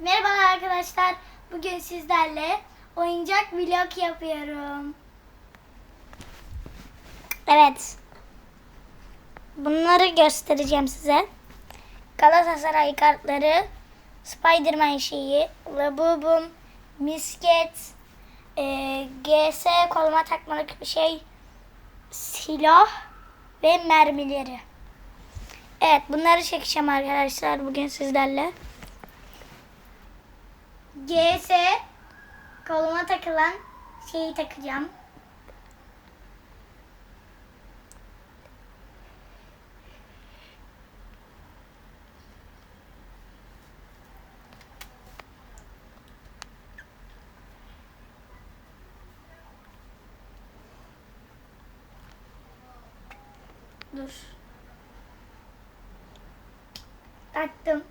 Merhaba arkadaşlar. Bugün sizlerle oyuncak vlog yapıyorum. Evet. Bunları göstereceğim size. Galatasaray kartları, Spiderman şeyi, Labubum, misket, e, GS koluma takmalık bir şey, silah ve mermileri. Evet bunları çekeceğim arkadaşlar bugün sizlerle. GS koluma takılan şeyi takacağım. Dur. Taktım.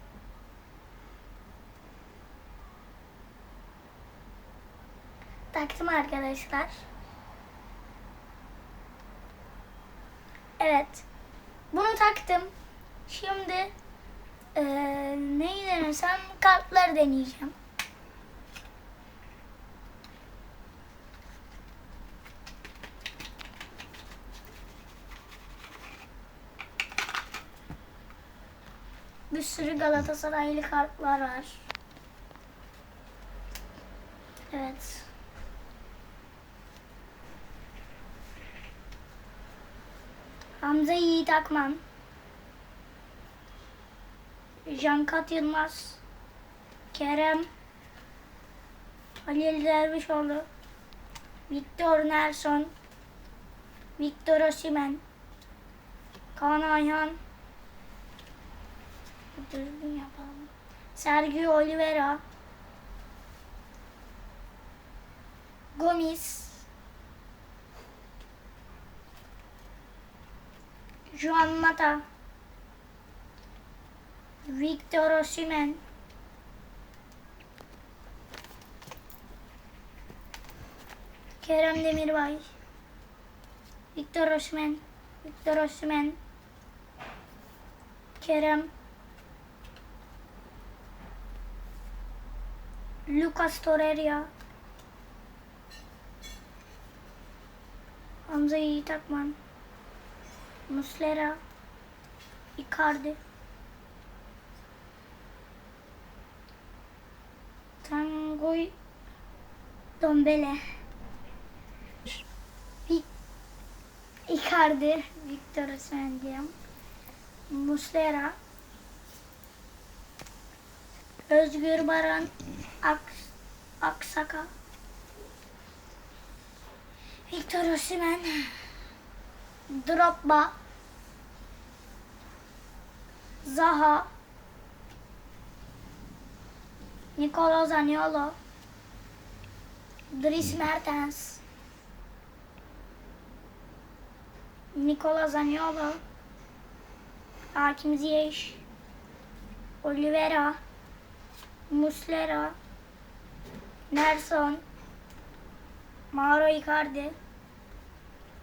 Taktım arkadaşlar. Evet. Bunu taktım. Şimdi eee neyi denesem kartları deneyeceğim. Bir sürü Galatasaraylı kartlar var. Evet. Hamza Yiğit Akman. Jankat Yılmaz. Kerem. Halil Dervişoğlu. Victor Nelson. Victor Osimhen. Kaan Ayhan. Düzgün yapalım. Sergio Oliveira. Gomis. Juan Mata. Victor Osimhen. Kerem Demirbay. Victor Osimhen. Victor Osimhen. Kerem. Lucas Torreira. Hamza Yiğit Akman. Muslera. Icardi. Tanguy Dombele. Icardi. Victor Osimhen. Muslera. Özgür Baran Aks Aksaka. Victor Osimhen. Drogba. Zaha. Nicolo Zaniolo. Dries Mertens. Nicola Zaniolo. Hakim Ziyech. Oliveira. Muslera. Nelson. Mauro Icardi.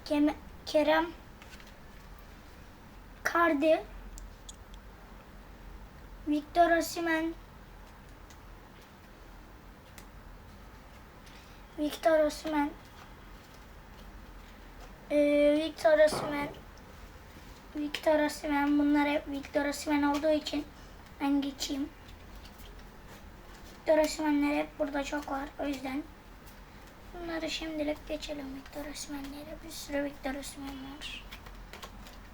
Kem- Kerem. Cardi. Victor Osimhen. Victor Osimhen. Ee, Victor Osimhen. Victor Osimhen. Bunlar hep Victor Osimhen olduğu için ben geçeyim. Victor Osimhen'ler hep burada çok var. O yüzden bunları şimdilik geçelim Victor Osimhen'lere. Bir sürü Victor Osimhen var.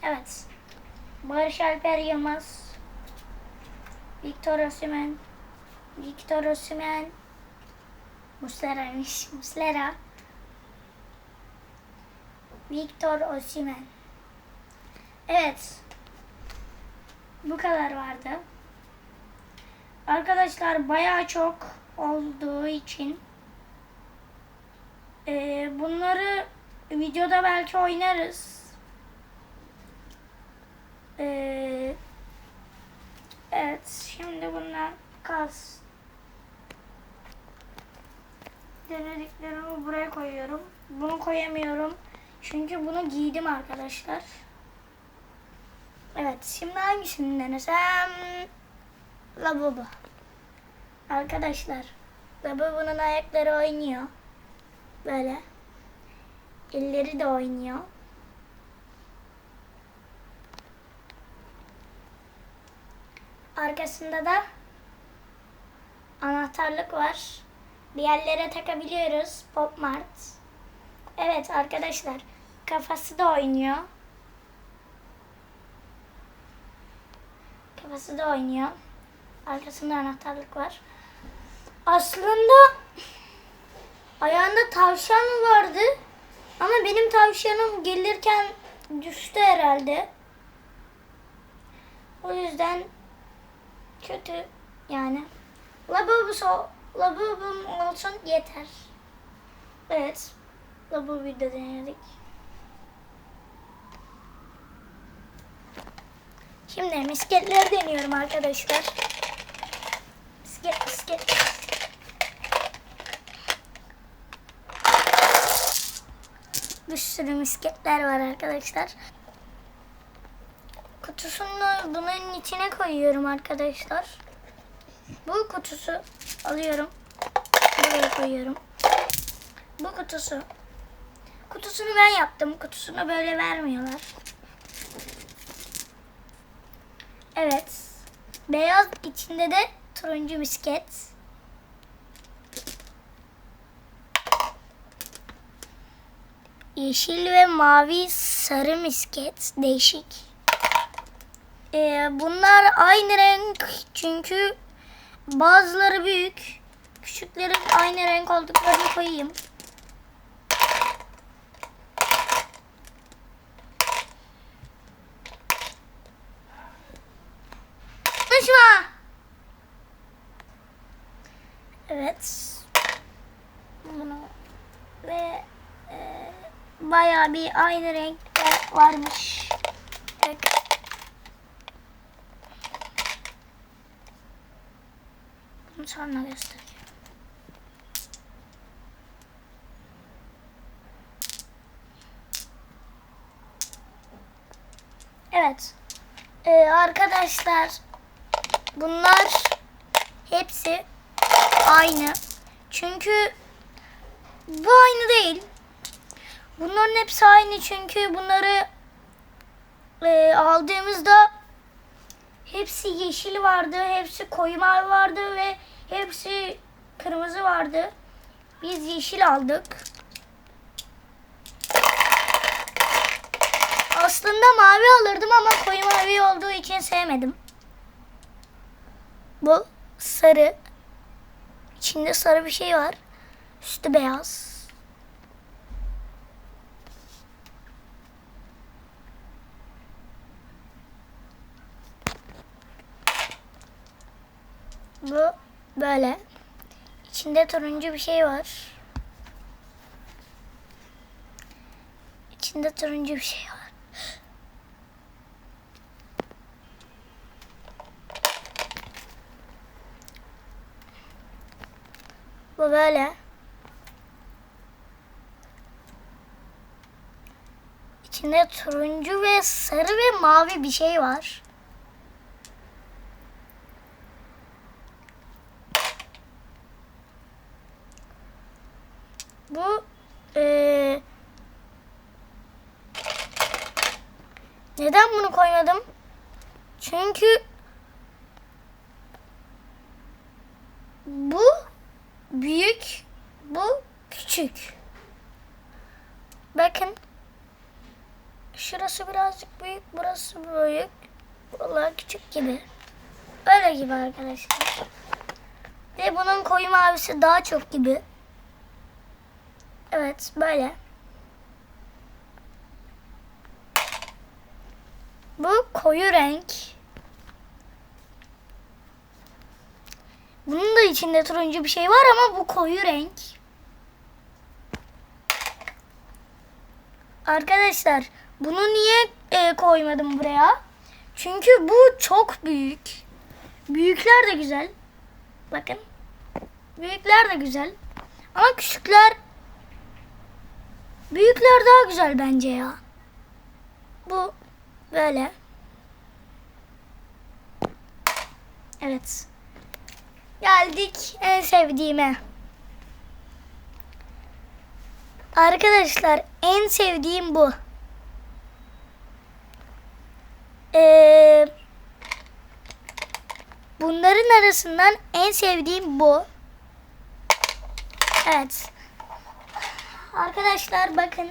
Evet. Barış Alper Yılmaz. Victor Osimhen. Victor Osimhen. Muslera'ymış. Muslera. Victor Osimhen. Evet. Bu kadar vardı. Arkadaşlar bayağı çok olduğu için eee, bunları videoda belki oynarız. Eee, evet şimdi bunlar kalsın. Denediklerimi buraya koyuyorum. Bunu koyamıyorum. Çünkü bunu giydim arkadaşlar. Evet şimdi hangisini denesem? Lavabo. Arkadaşlar. Lavabonun ayakları oynuyor. Böyle. Elleri de oynuyor. Arkasında da anahtarlık var. Bir yerlere takabiliyoruz. Pop Mart. Evet arkadaşlar. Kafası da oynuyor. Kafası da oynuyor. Arkasında anahtarlık var. Aslında ayağında tavşan vardı. Ama benim tavşanım gelirken düştü herhalde. O yüzden kötü yani. Lavabo lavabom olsun yeter. Evet. Lavaboyu da denedik. Şimdi misketleri deniyorum arkadaşlar. Misket misket. Bir sürü misketler var arkadaşlar. Kutusunu bunun içine koyuyorum arkadaşlar. Bu kutusu alıyorum. Buraya koyuyorum. Bu kutusu. Kutusunu ben yaptım. Kutusunu böyle vermiyorlar. Evet. Beyaz içinde de turuncu misket. Yeşil ve mavi sarı misket. Değişik. Ee, bunlar aynı renk çünkü bazıları büyük. Küçüklerin aynı renk olduklarını koyayım. Konuşma. Evet. Bunu ve e, bayağı bir aynı renkte varmış. Bak. Bunu sonra göstereyim. Evet. Ee, arkadaşlar bunlar hepsi aynı. Çünkü bu aynı değil. Bunların hepsi aynı çünkü bunları e, aldığımızda hepsi yeşil vardı, hepsi koyu mavi vardı ve hepsi kırmızı vardı. Biz yeşil aldık. Aslında mavi alırdım ama koyu mavi olduğu için sevmedim. Bu sarı. İçinde sarı bir şey var. Üstü beyaz. Bu böyle. İçinde turuncu bir şey var. İçinde turuncu bir şey var. Bu böyle. İçinde turuncu ve sarı ve mavi bir şey var. Bu eee, neden bunu koymadım? Çünkü bu büyük, bu küçük. Bakın. Şurası birazcık büyük, burası büyük. Buralar küçük gibi. Öyle gibi arkadaşlar. Ve bunun koyu mavisi daha çok gibi. Evet, böyle. Bu koyu renk. Bunun da içinde turuncu bir şey var ama bu koyu renk. Arkadaşlar bunu niye e, koymadım buraya? Çünkü bu çok büyük. Büyükler de güzel. Bakın. Büyükler de güzel. Ama küçükler büyükler daha güzel bence ya. Bu böyle. Evet. Geldik en sevdiğime. Arkadaşlar en sevdiğim bu. Ee, bunların arasından en sevdiğim bu. Evet. Arkadaşlar bakın.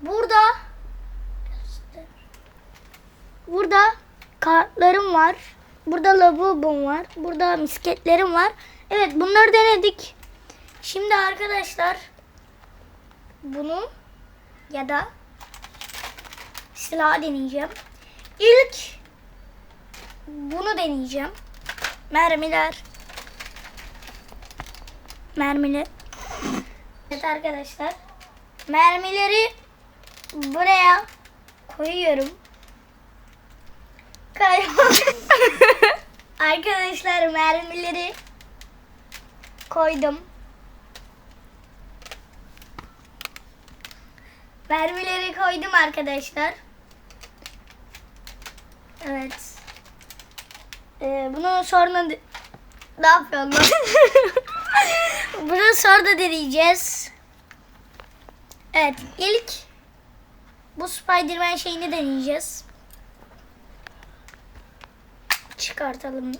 Burada Burada kartlarım var. Burada lavabom var. Burada misketlerim var. Evet bunları denedik. Şimdi arkadaşlar bunu ya da silah deneyeceğim. İlk bunu deneyeceğim. Mermiler. Mermiler. Evet arkadaşlar. Mermileri buraya koyuyorum. Kayboldu. Arkadaşlar mermileri koydum. Mermileri koydum arkadaşlar. Evet. Ee, bunu sonra ne yapıyorsun lan? bunu sonra da deneyeceğiz. Evet ilk bu Spiderman şeyini deneyeceğiz. Çıkartalım.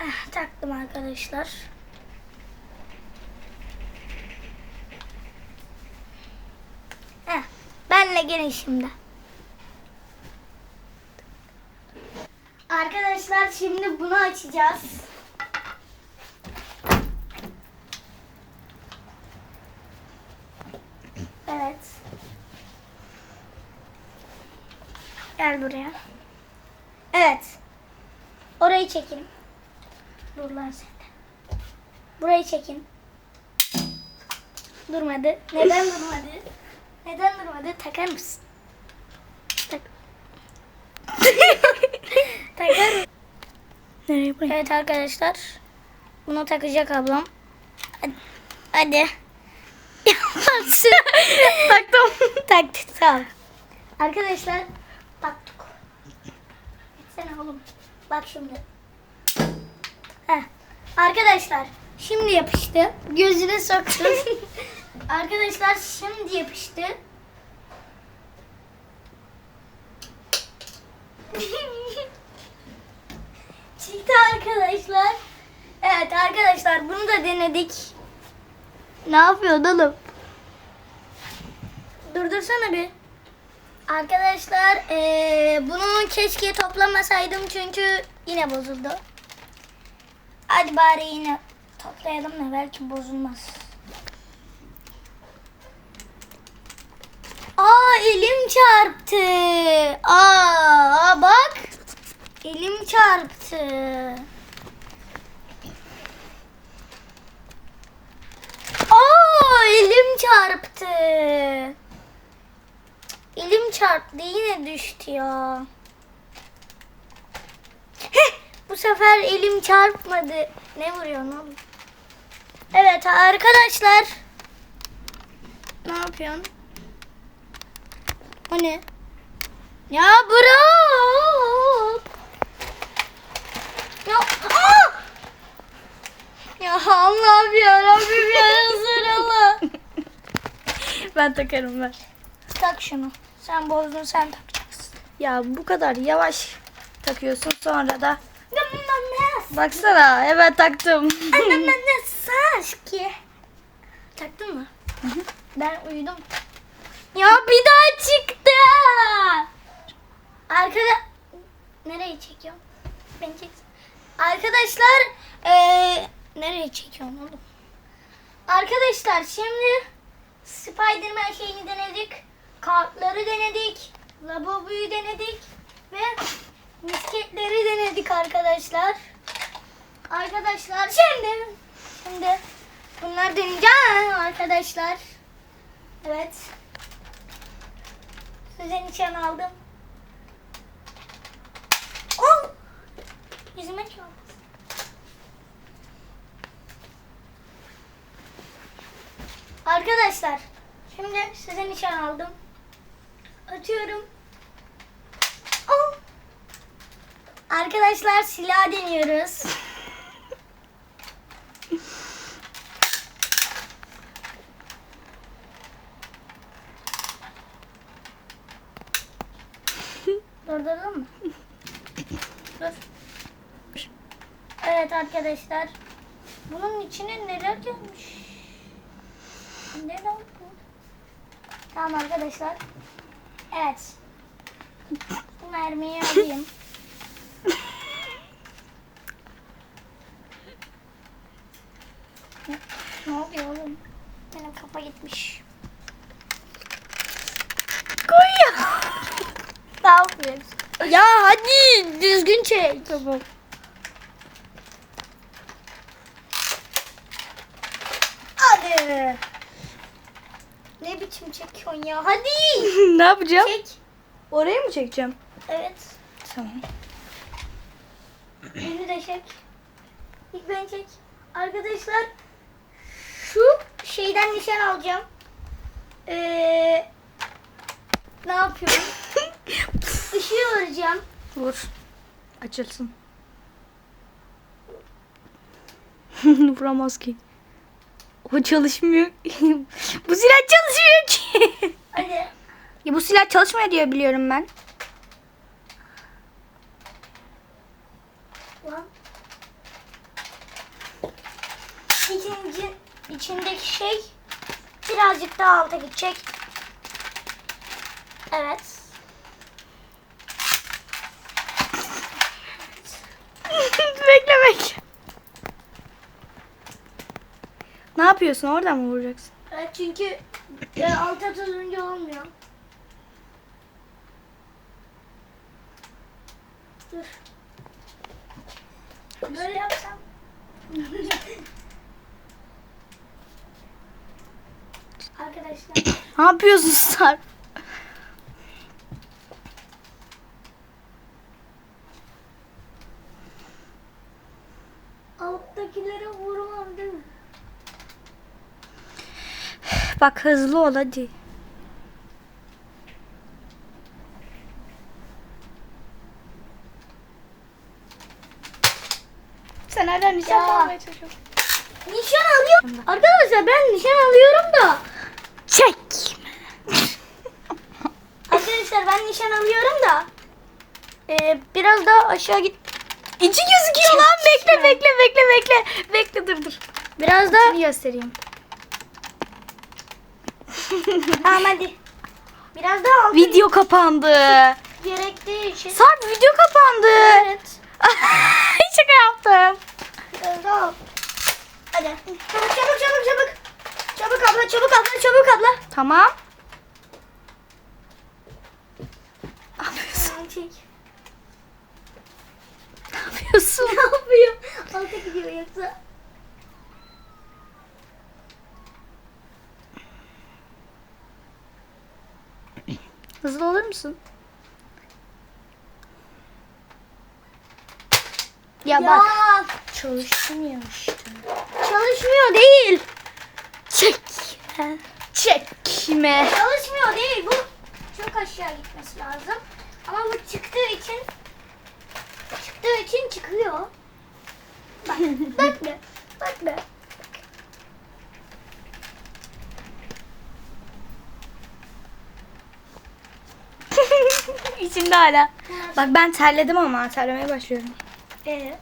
Ah, taktım arkadaşlar. Heh, benle gelin şimdi. Arkadaşlar şimdi bunu açacağız. Evet. Gel buraya. Evet. Orayı çekin. Dur lan sen de. Burayı çekin. Durmadı. Neden durmadı? Neden durmadı? Takar mısın? Tak. Takar mısın? Nereye buraya? Evet arkadaşlar. Bunu takacak ablam. Hadi. Hadi. Taktım. Taktık sağ ol. Arkadaşlar taktık. Oğlum. Bak şimdi. Heh. Arkadaşlar şimdi yapıştı. Gözüne soktum. Arkadaşlar şimdi yapıştı. Çıktı arkadaşlar. Evet arkadaşlar bunu da denedik. Ne yapıyorsun oğlum? Durdursana bir. Arkadaşlar eee bunu keşke toplamasaydım çünkü yine bozuldu. Hadi bari yine toplayalım da belki bozulmaz. Aa elim çarptı. Aa bak. Elim çarptı. Aa elim çarptı. Elim çarptı yine düştü ya. Heh, bu sefer elim çarpmadı. Ne vuruyorsun oğlum? Evet arkadaşlar. Ne yapıyorsun? O ne? Ya bırak. Ya, Aa! ya Allah'ım ya Rabbim ya Resulallah. Ben takarım ben. Tak şunu. Sen bozdun sen takacaksın. Ya bu kadar yavaş takıyorsun sonra da. Anne Baksana evet taktım. ne saçki. Taktın mı? Ben uyudum. Ya bir daha çıktı. Arkada nereye çekiyorum? Ben çek. Arkadaşlar eee nereye çekiyorum oğlum? Arkadaşlar şimdi Spiderman şeyini denedik. Kartları denedik. Lavaboyu denedik. Ve misketleri denedik arkadaşlar. Arkadaşlar şimdi şimdi bunları deneyeceğim arkadaşlar. Evet. Size nişan aldım. Oh! Yüzüme çarptı. Arkadaşlar şimdi size nişan aldım. Atıyorum. Oh! Arkadaşlar silah deniyoruz. Durdurdun mu? Dur. Evet arkadaşlar. Bunun içine neler gelmiş? Ne lan bu? Tamam arkadaşlar. Evet. Mermiyi alayım. Ne oluyor oğlum? Benim kafa gitmiş. Koy ya. Ne yapıyorsun? Ya hadi düzgün çek. Tamam. Hadi. Ne biçim çekiyorsun ya? Hadi. ne yapacağım? Çek. Oraya mı çekeceğim? Evet. Tamam. Beni de çek. İlk ben çek. Arkadaşlar şu şeyden nişan alacağım. Ee, ne yapıyorum? Işığı öreceğim. Vur. Açılsın. Vuramaz ki. O çalışmıyor. bu silah çalışmıyor ki. Hadi. ya bu silah çalışmıyor diye biliyorum ben. İkinci, içindeki şey birazcık daha alta gidecek. Evet. bekle bekle. Ne yapıyorsun? Oradan mı vuracaksın? Evet çünkü e, alta tutunca olmuyor. Dur. Böyle yapsam. Arkadaşlar Ne yapıyorsun Sarp? alttakilere vurmam değil mi? Bak hızlı ol hadi. Sen hala nişan Ya. almaya çalışıyorsun. Nişan alıyorum. Arkadaşlar ben nişan alıyorum da. Çek. Arkadaşlar ben nişan alıyorum da. E, biraz daha aşağı git. İçi gözüküyor lan. Bekle bekle bekle bekle. Bekle dur dur. Biraz daha. Seni göstereyim. Tamam hadi. Biraz daha altı Video kapandı. gerektiği için. Sarp video kapandı. Evet. Şaka yaptım. Biraz daha alt. Hadi. Çabuk çabuk çabuk çabuk. Çabuk abla çabuk abla çabuk abla. Tamam. Ne yapıyorsun? Tamam çek. Ne yapıyorsun? ne yapıyor? Alta gidiyor yoksa. Hızlı olur musun? Ya, Ya bak. Çalışmıyor işte. çalışmıyor değil. Çek. Çekme. Çalışmıyor değil bu. Çok aşağı gitmesi lazım. Ama bu çıktığı için çıktığı için çıkıyor. Bak, bak be. Bak be. İçimde hala. Bak ben terledim ama terlemeye başlıyorum. Ee,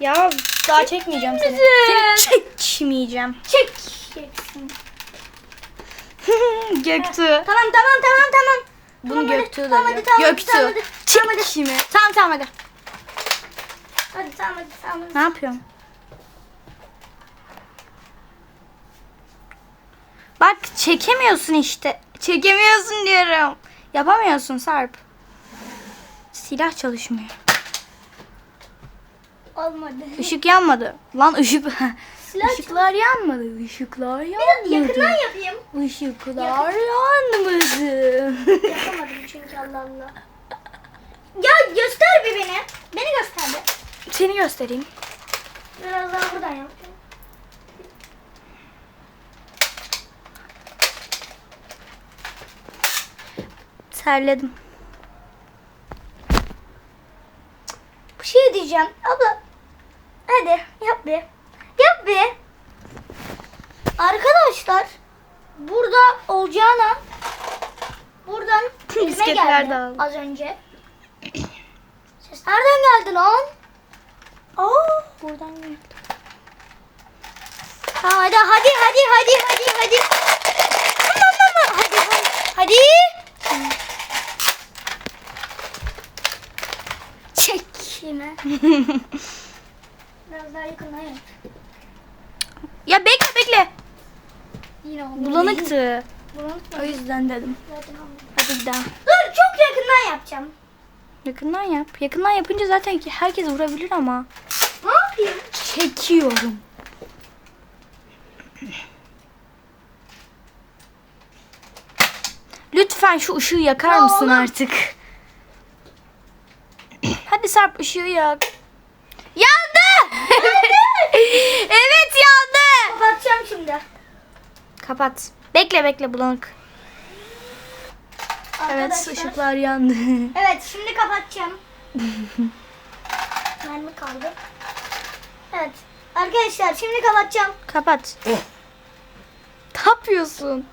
Ya daha çekmeyeceğim seni. Seni çekmeyeceğim. çekeceksin. Göktuğ. Tamam tamam tamam tamam. Bunu Tamam, hadi, da tamam, diyor. tamam, Göktuğ. tamam, hadi, tamam, hadi. Çekme. Tamam tamam hadi. Hadi tamam hadi tamam. Ne yapıyorsun? Bak çekemiyorsun işte. Çekemiyorsun diyorum. Yapamıyorsun Sarp. Silah çalışmıyor. Olmadı. Işık yanmadı. Lan ışık... Silah Işıklar yanmadı. Işıklar Biraz yanmadı. yakından yapayım. Işıklar yanmadı. Yapamadım çünkü Allah Allah. Ya göster bir beni. Beni göster bir. Seni göstereyim. Biraz daha buradan yapayım. Terledim. Şey diyeceğim. Abla. Hadi yap bir. Yap bir. Arkadaşlar. Burada olacağına buradan elime geldi az önce. Ses nereden geldi lan? Aa, Buradan gel. Ha, hadi hadi hadi hadi hadi hadi. Hadi hadi. Hadi. Çekme. Biraz daha yakınlayın. Ya bekle bekle. Yine oldu. Bulanıktı. Bulanık mı? O yüzden dedim. Zaten. Hadi bir daha. Dur çok yakından yapacağım. Yakından yap. Yakından yapınca zaten ki herkes vurabilir ama. Ne yapayım? Çekiyorum. Lütfen şu ışığı yakar Ya mısın oğlum. artık? Hadi Sarp ışığı yak. Yandı! evet yandı. Kapatacağım şimdi. Kapat. Bekle bekle bulanık. Evet Arkadaşlar. ışıklar yandı. Evet şimdi kapatacağım. Mermi kaldı. Evet. Arkadaşlar şimdi kapatacağım. Kapat. ne yapıyorsun?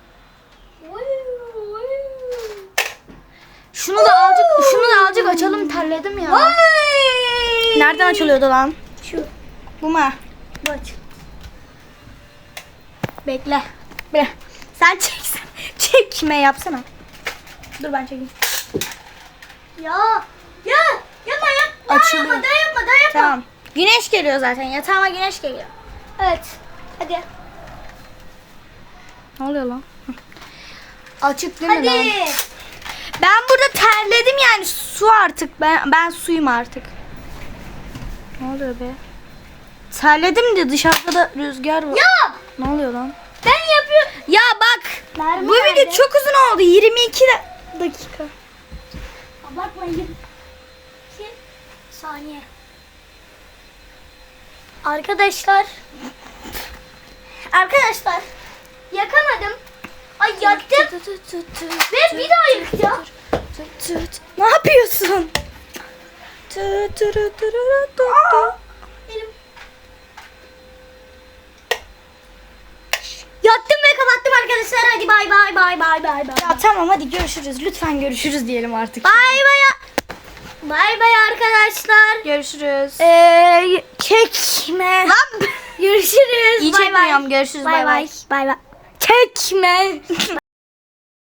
Şunu da azıcık, şunu da azıcık açalım terledim ya. Nereden açılıyordu lan? Şu. Bu mu? Bak. Bekle. Bekle. Sen çeksen. Çekme yapsana. Dur ben çekeyim. Ya. Ya. Yapma yap. Daha Açılıyor. yapma daha yapma daha yapma. Tamam. Güneş geliyor zaten. Yatağıma güneş geliyor. Evet. Hadi. Ne oluyor lan? Açık değil mi lan? Hadi. Ben burada terledim yani su artık. Ben ben suyum artık. Ne oluyor be? Terledim de dışarıda da rüzgar var. Yap. Ne oluyor lan? Ben yapıyorum. Ya bak. Mermi bu video nerede? çok uzun oldu. 22 da- dakika. Abartmayın. İki saniye. Arkadaşlar. Arkadaşlar. Yakamadım. Ay yaktım. Ve bir daha yakacağım. Ne yapıyorsun? Yaktım ve kapattım arkadaşlar. Hadi bay bay bay bay bay bay. Ya tamam hadi görüşürüz. Lütfen görüşürüz diyelim artık. Bay bay. Bay bay arkadaşlar. Görüşürüz. Ee, çekme. Görüşürüz. İyi bay bay. çekmiyorum. Görüşürüz. Bay bay. Bay bay. Çekme.